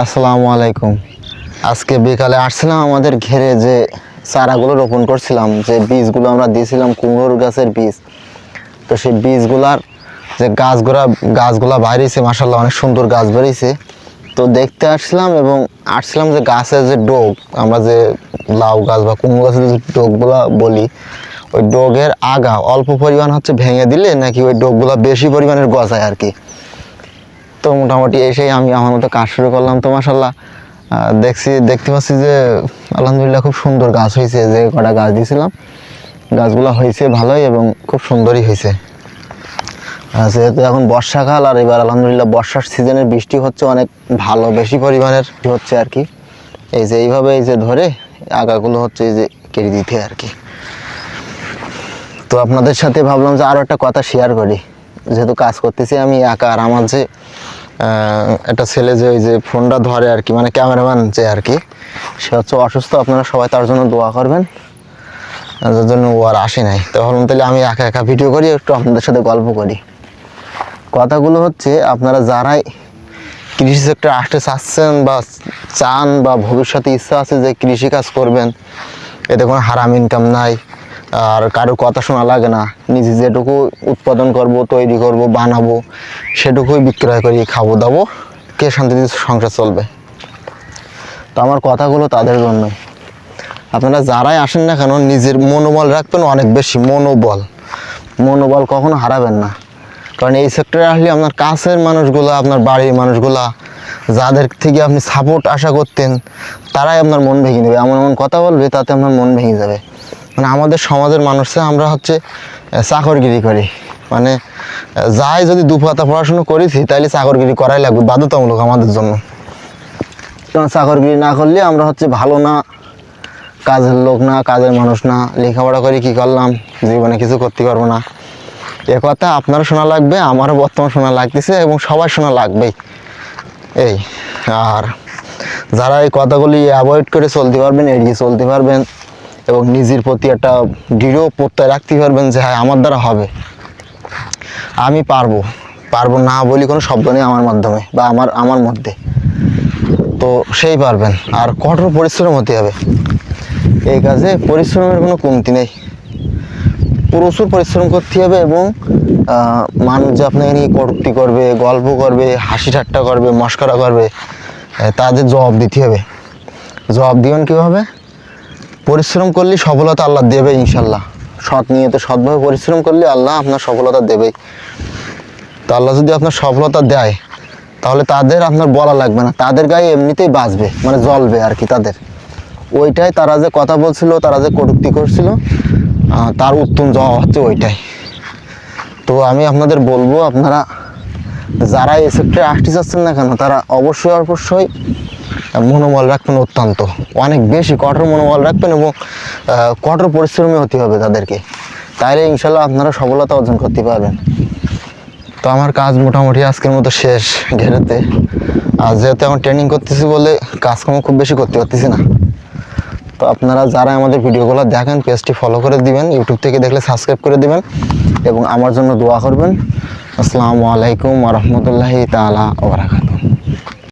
আসসালামু আলাইকুম। আজকে বিকালে আসছিলাম আমাদের ঘেরে যে চারাগুলো রোপণ করছিলাম, যে বীজগুলো আমরা দিয়েছিলাম, কুমড়োর গাছের বীজ। তো সেই বীজগুলার যে গাছগুলা গাছগুলা বাইরেছে মাসাল্লাহ অনেক সুন্দর গাছ বেরিয়েছে। তো দেখতে আসছিলাম এবং আসছিলাম যে গাছের যে ডোগ, আমরা যে লাউ গাছ বা কুমড়ো গাছের যে ডোগগুলা বলি, ওই ডোগের আগা অল্প পরিমাণ হচ্ছে ভেঙে দিলে নাকি ওই ডোগগুলো বেশি পরিমাণের গজায় আর কি। তো মোটামুটি এসেই আমি আমার মতো কাজ শুরু করলাম তো মাসাল্লাহ দেখছি, দেখতে পাচ্ছি যে আলহামদুলিল্লাহ খুব সুন্দর গাছ হয়েছে, যে কটা গাছ দিয়েছিলাম। গাছগুলো হয়েছে ভালোই এবং খুব সুন্দরই হয়েছে। যেহেতু এখন বর্ষাকাল আর এবার আলহামদুলিল্লাহ বর্ষার সিজনের বৃষ্টি হচ্ছে অনেক ভালো, বেশি পরিমাণের হচ্ছে আর কি। এই যে এইভাবে এই যে ধরে আগাগুলো হচ্ছে এই যে কেটে দিতে আর কি। তো আপনাদের সাথে ভাবলাম যে আরও একটা কথা শেয়ার করি। যেহেতু কাজ করতেছি, আমি একা আর আমার যে একটা ছেলে যে ওই যে ফোনটা ধরে আর কি মানে ক্যামেরাম্যান যে আর কি, সে হচ্ছে অসুস্থ, আপনারা সবাই তার জন্য দোয়া করবেন। যার জন্য ও আর আসে নাই। তো ভাবলাম তাহলে আমি একা একা ভিডিও করি, একটু আপনাদের সাথে গল্প করি। কথাগুলো হচ্ছে, আপনারা যারাই কৃষি সেক্টর আসতে চাচ্ছেন বা চান বা ভবিষ্যতে ইচ্ছা আছে যে কৃষি কাজ করবেন, এতে কোনো হারাম ইনকাম নাই। আর কারও কথা শোনা লাগে না। নিজে যেটুকু উৎপাদন করব, তৈরি করব, বানাবো, সেটুকুই বিক্রয় করি, খাব, দাবো, কে শান্তিতে সংসার চলবে। তো আমার কথাগুলো তাদের জন্যই। আপনারা যারাই আসেন না কেন, নিজের মনোবল রাখবেন অনেক বেশি, মনোবল। মনোবল কখনো হারাবেন না। কারণ এই সেক্টরে আসলে আপনার কাছের মানুষগুলো, আপনার বাড়ির মানুষগুলা, যাদের থেকে আপনি সাপোর্ট আশা করতেন, তারাই আপনার মন ভেঙে দেবে। এমন এমন কথা বলবে, তাতে আপনার মন ভেঙে যাবে। মানে আমাদের সমাজের মানুষরা আমরা হচ্ছে চাকরগিরি করি। মানে যাই যদি দু দুপাতা পড়াশুনো করেছি তাহলে চাকরগিরি করাই লাগবে, বাধ্যতামূলক আমাদের জন্য। কারণ চাকরগিরি না করলে আমরা হচ্ছে ভালো না, কাজের লোক না, কাজের মানুষ না, লেখাপড়া করে কি করলাম, জীবনে কিছু করতে পারব না। এ কথা আপনারও শোনা লাগবে, আমারও বর্তমান শোনা লাগতেছে এবং সবার শোনা লাগবেই। এই, আর যারা এই কথাগুলি অ্যাভয়েড করে চলতে পারবেন, এড়িয়ে চলতে পারবেন এবং নিজের প্রতি একটা দৃঢ় প্রত্যয় রাখতে পারবেন যে হ্যাঁ আমার দ্বারা হবে। আমি পারব। পারব না বলি কোনো শব্দ নেই আমার মাধ্যমে বা আমার আমার মধ্যে। তো সেই পারবেন। আর কঠোর পরিশ্রম হতে হবে। এই কাজে পরিশ্রমের কোনো কমতি নেই। প্রচুর পরিশ্রম করতে হবে এবং মানুষ যে আপনাকে নিয়ে কটূক্তি করবে, গল্প করবে, হাসি ঠাট্টা করবে, মস্করা করবে তাদের জবাব দিতে হবে। জবাব দিবেন কীভাবে? পরিশ্রম করলে সফলতা আল্লাহ দেবে ইনশাল্লাহ। সৎ নিয়ে তো সৎভাবে পরিশ্রম করলে আল্লাহ আপনার সফলতা দেবেই তো আল্লাহ যদি আপনার সফলতা দেয়, তাহলে তাদের আপনার বলা লাগবে না। তাদের গায়ে এমনিতেই বাঁচবে মানে জ্বলবে আর কি তাদের। ওইটাই তারা যে কথা বলছিল, তারা যে কটূক্তি করছিল তার উত্তম জবাব হচ্ছে ওইটাই। তো আমি আপনাদের বলব, আপনারা যারা এই সেক্টরে আসতে চাচ্ছেন না কেন, তারা অবশ্যই অবশ্যই মনোবল রাখবেন অত্যন্ত। অনেক বেশি কঠোর মনোবল রাখবেন এবং কঠোর পরিশ্রমী হতে হবে তাদেরকে। তাইলে ইনশাল্লাহ আপনারা সফলতা অর্জন করতে পারবেন। তো আমার কাজ মোটামুটি আজকের মতো শেষ ঘেরেতে। আর যেহেতু এখন ট্রেনিং করতেছি বলে কাজকর্ম খুব বেশি করতে পারতেছি না। তো আপনারা যারা আমাদের ভিডিওগুলো দেখেন, পেজটি ফলো করে দিবেন ইউটিউব থেকে দেখলে সাবস্ক্রাইব করে দিবেন এবং আমার জন্য দোয়া করবেন। আসসালামু আলাইকুম রহমতুল্লাহি তালা ওবরাকাত